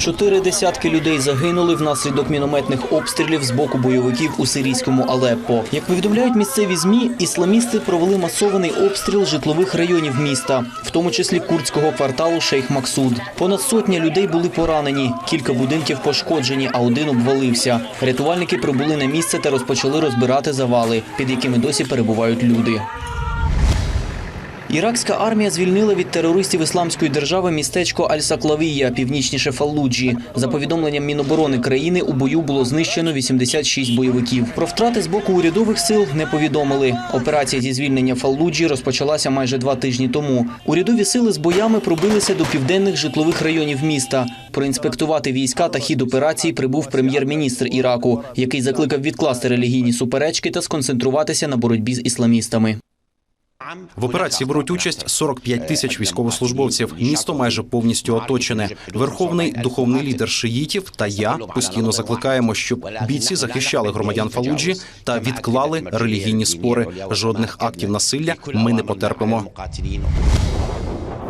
Чотири десятки людей загинули внаслідок мінометних обстрілів з боку бойовиків у сирійському Алеппо. Як повідомляють місцеві змі, ісламісти провели масований обстріл житлових районів міста, в тому числі курдського кварталу Шейх Максуд. Понад сотня людей були поранені, кілька будинків пошкоджені, а один обвалився. Рятувальники прибули на місце та розпочали розбирати завали, під якими досі перебувають люди. Іракська армія звільнила від терористів ісламської держави містечко Аль-Саклавія, північніше Фаллуджі. За повідомленням Міноборони країни, у бою було знищено 86 бойовиків. Про втрати з боку урядових сил не повідомили. Операція зі звільнення Фаллуджі розпочалася майже два тижні тому. Урядові сили з боями пробилися до південних житлових районів міста. Проінспектувати війська та хід операції прибув прем'єр-міністр Іраку, який закликав відкласти релігійні суперечки та сконцентруватися на боротьбі з ісламістами. В операції беруть участь 45 тисяч військовослужбовців. Місто майже повністю оточене. Верховний духовний лідер шиїтів та я постійно закликаємо, щоб бійці захищали громадян Фалуджі та відклали релігійні спори. Жодних актів насилля ми не потерпимо.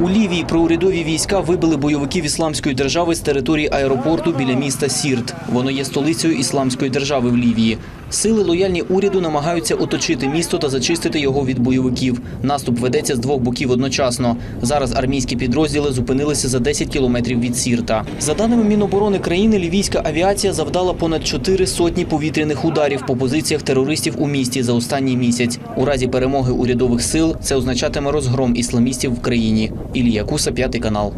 У Лівії проурядові війська вибили бойовиків ісламської держави з території аеропорту біля міста Сірт. Воно є столицею ісламської держави в Лівії. Сили лояльні уряду намагаються оточити місто та зачистити його від бойовиків. Наступ ведеться з двох боків одночасно. Зараз армійські підрозділи зупинилися за 10 кілометрів від Сірта. За даними Міноборони країни, лівійська авіація завдала понад чотири сотні повітряних ударів по позиціях терористів у місті за останній місяць. У разі перемоги урядових сил це означатиме розгром ісламістів в країні. Ілія Куса, Пятый канал.